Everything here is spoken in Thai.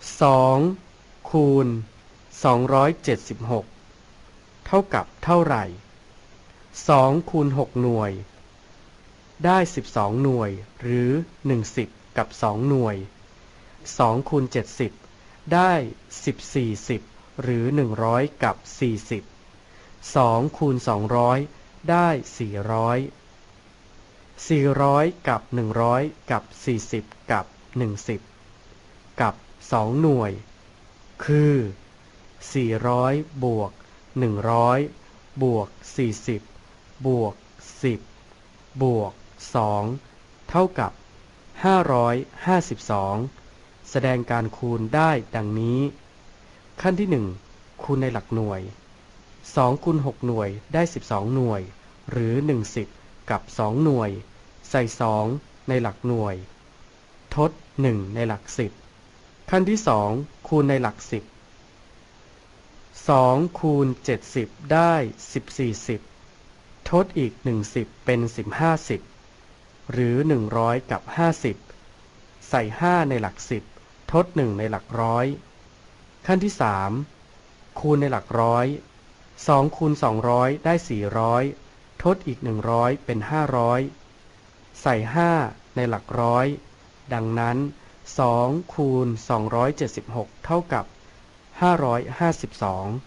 2คูณ276เท่ากับเท่าไหร่2คูณ6หน่วย ได้12หน่วย หรือ1 10กับ2หน่วย2คูณ70ได้14 10หรือ100กับ40 2คูณ200ได้400 400กับ100กับ40กับ10กับ 2 หน่วย คือ 400 บวก 100 บวก 40 บวก 10 บวก 2 เท่ากับ 552 แสดงการคูณได้ดังนี้ ขั้นที่ 1 คูณในหลักหน่วย 2 คูณ 6 หน่วยได้ 12 หน่วย หรือ1 10กับ 2 หน่วย ใส่ 2 ในหลักหน่วย ทด 1 ในหลัก 10 ขั้นที่2คูณในหลัก10 2คูณ70ได้14 10ทดอีก1 10เป็น15 10หรือ100กับ50ใส่5ในหลัก10ทด1ในหลักร้อยขั้นที่3คูณในหลักร้อย2คูณ200ได้400ทดอีก100เป็น500ใส่5ในหลักร้อยดังนั้น 2คูณ276เท่ากับ552